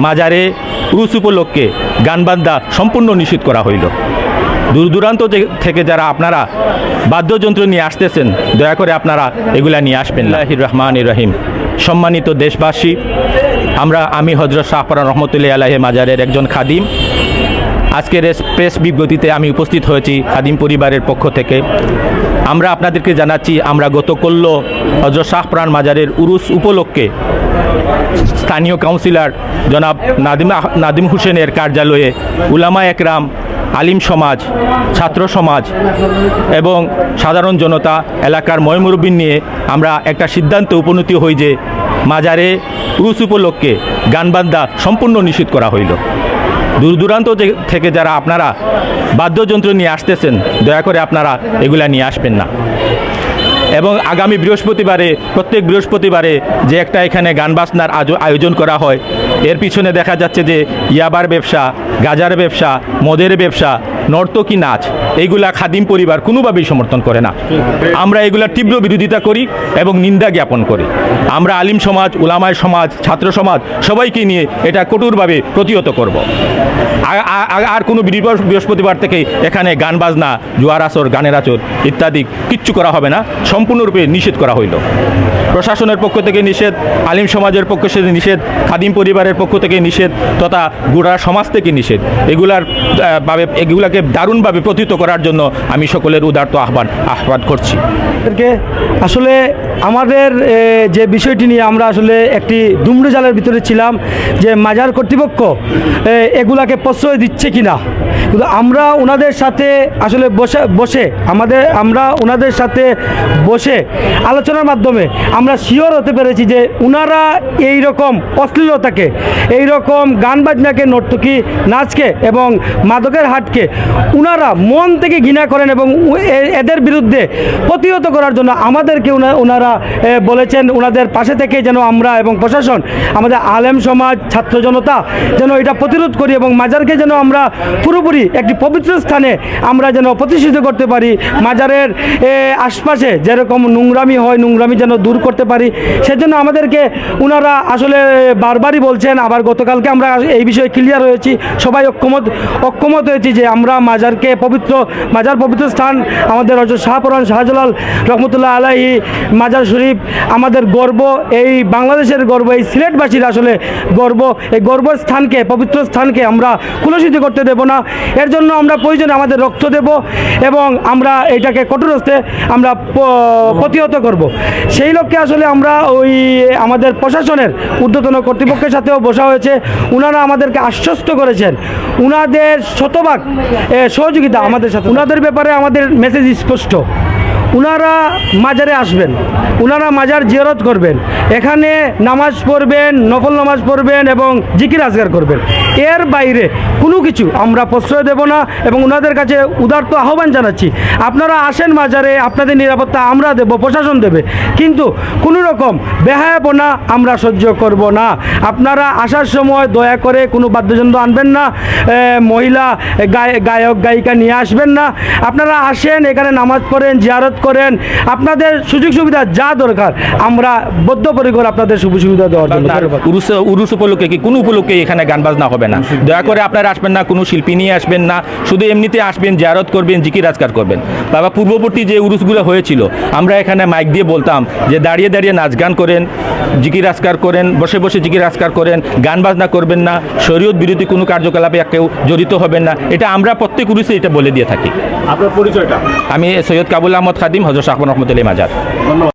মাজারে উরুস উপলক্ষে গান বান্দা সম্পূর্ণ নিষিদ্ধ করা হইল। দূর দূরান্ত থেকে যারা আপনারা বাদ্যযন্ত্র নিয়ে আসতেছেন দয়া করে আপনারা এগুলা নিয়ে আসবেন লাহির রহমান রহিম। সম্মানিত দেশবাসী আমরা আমি হজরত শাহপরান রহমতুল্লাহ আলাহে মাজারের একজন খাদিম। আজকের এস- প্রেস বিজ্ঞপ্তিতে আমি উপস্থিত হয়েছি খাদিম পরিবারের পক্ষ থেকে। আমরা আপনাদেরকে জানাচ্ছি, আমরা গত করল হজরত শাহপ্রাণ মাজারের উরুস উপলক্ষে স্থানীয় কাউন্সিলর জনাব নাদিম নাদিম হোসেনের কার্যালয়ে উলামা একরাম, আলিম সমাজ, ছাত্র সমাজ এবং সাধারণ জনতা, এলাকার ময়মুরব্বিন নিয়ে আমরা একটা সিদ্ধান্তে উপনীত হই যে মাজারে উরুস উপলক্ষে গানবান্দা সম্পূর্ণ নিষিদ্ধ করা হইল। দূর দূরান্ত থেকে যারা আপনারা বাদ্যযন্ত্র নিয়ে আসতেছেন, দয়া করে আপনারা এগুলা নিয়ে আসবেন না। এবং আগামী বৃহস্পতিবারে, প্রত্যেক বৃহস্পতিবারে যে একটা এখানে গান বাজনার আজ, আয়োজন করা হয়, এর পিছনে দেখা যাচ্ছে যে ইয়াবার ব্যবসা, গাজার ব্যবসা, মদের ব্যবসা নর্তকী নাচ, এইগুলা খাদিম পরিবার কোনোভাবেই সমর্থন করে না। আমরা এগুলার তীব্র বিরোধিতা করি এবং নিন্দা জ্ঞাপন করি। আমরা আলিম সমাজ, উলামায় সমাজ, ছাত্র সমাজ সবাইকে নিয়ে এটা কঠোরভাবে প্রতিহত করব। আর কোনো বৃহস্পতিবার থেকে এখানে গান বাজনা, জোয়ার আসর, গানের আচর ইত্যাদি কিচ্ছু করা হবে না, সম্পূর্ণরূপে নিষেধ করা হইল। প্রশাসনের পক্ষ থেকে নিষেধ, আলিম সমাজের পক্ষ থেকে নিষেধ, খাদিম পরিবারের পক্ষ থেকে নিষেধ তথা গোড়া সমাজ থেকে নিষেধ। এগুলার ভাবে, এগুলাকে দারুণভাবে প্রতিহত করার জন্য আমি সকলের উদার্ত আহ্বান আহ্বান করছি। আমাদেরকে আসলে আমাদের যে বিষয়টি নিয়ে আমরা আসলে একটি দুমড়ে জালের ভিতরে ছিলাম, যে মাজার কর্তৃপক্ষ এগুলাকে প্রশ্রয় দিচ্ছে কিনা। কিন্তু আমরা ওনাদের সাথে আসলে বসে বসে, আমাদের, আমরা ওনাদের সাথে বসে আলোচনার মাধ্যমে আমরা শিওর হতে পেরেছি যে ওনারা এই রকম অশ্লীলতাকে এই রকম গান বাজনাকে, নর্তকী নাচকে এবং মাদকের হাটকে ওনারা মন থেকে ঘৃণা করেন এবং এদের বিরুদ্ধে প্রতিহত করার জন্য আমাদেরকে ওনা- ওনারা বলেছেন ওনাদের পাশে থেকে যেন আমরা এবং প্রশাসন, আমাদের আলেম সমাজ, ছাত্র জনতা যেন এটা প্রতিরোধ করি এবং মাজারকে যেন আমরা পুরোপুরি একটি পবিত্র স্থানে আমরা যেন প্রতিষ্ঠিত করতে পারি। মাজারের আশপাশে যেরকম নোংরামি হয়, নোংরামি যেন দূর করতে পারি, সেজন্য আমাদেরকে ওনারা আসলে বারবারই বলছেন, আবার গতকালকে আমরা এই বিষয়ে ক্লিয়ার হয়েছি, সবাই ঐক্যমত ঐক্যমত হয়েছি যে আমরা মাজারকে পবিত্র, মাজার পবিত্র স্থান আমাদের হজরত শাহপুরান শাহজালাল রহমতুল্লাহ আলাহি মাজার শরীফ, আমাদের গর্ব, এই বাংলাদেশের গর্ব, এই সিলেটবাসীর আসলে গর্ব, এই গর্ব স্থানকে, পবিত্র স্থানকে আমরা কুলসিত করতে দেব না। এর জন্য আমরা প্রয়োজনে আমাদের রক্ত দেব এবং আমরা এটাকে কঠোর হস্তে আমরা প্রতিহত করব। সেই লক্ষ্যে আসলে আমরা ওই আমাদের প্রশাসনের ঊর্ধ্বতন কর্তৃপক্ষের সাথেও বসা হয়েছে। ওনারা আমাদেরকে আশ্বস্ত করেছেন। ওনাদের শতভাগ সহযোগিতা আমাদের সাথে। ওনাদের ব্যাপারে আমাদের মেসেজ স্পষ্ট। ওনারা মাজারে আসবেন ওনারা মাজার জিয়ারত করবেন, এখানে নামাজ পড়বেন, নফল নামাজ পড়বেন এবং জিকির আজগার করবেন। এর বাইরে কোনো কিছু আমরা প্রশ্রয় দেব না এবং ওনাদের কাছে উদার্ত আহ্বান জানাচ্ছি, আপনারা আসেন মাজারে, আপনাদের নিরাপত্তা আমরা দেব, প্রশাসন দেবে, কিন্তু কোনো রকম বেহায়াপনা আমরা সহ্য করব না। আপনারা আসার সময় দয়া করে কোনো বাদ্যযন্ত্র আনবেন না মহিলা গায়ক, গায়িকা নিয়ে আসবেন না। আপনারা আসেন, এখানে নামাজ পড়েন, জিয়ারত করেন। আপনাদের সুযোগ সুবিধা যা দরকার আমরা বদ্ধপরিকর আপনাদের সুযোগ সুবিধা দেওয়ার জন্য। উরুস উরুস উপলক্ষে কি কোনো উপলক্ষে এখানে গান বাজনা হবে না? দয়া করে আপনারা আসবেন না কোনো শিল্পী নিয়ে আসবেন না শুধু এমনিতে আসবেন জারত করবেন জিকির আজকার করবেন। বাবা পূর্ববর্তী যে উরুসগুলো হয়েছিল আমরা এখানে মাইক দিয়ে বলতাম যে দাঁড়িয়ে দাঁড়িয়ে নাচ গান করেন জিকির আজকার করেন বসে বসে জিকির আজকার করেন গান বাজনা করবেন না শরীয়ত বিরোধী কোনো কার্যকলাপে কেউ জড়িত হবেন না। এটা আমরা প্রত্যেক উরুসে এটা বলে দিয়ে থাকি। আপনার পরিচয়টা? আমি সৈয়দ কাবুল আহমদ খাদিম হজর শাহবান রহমতুল্লাহ মাজার। ধন্যবাদ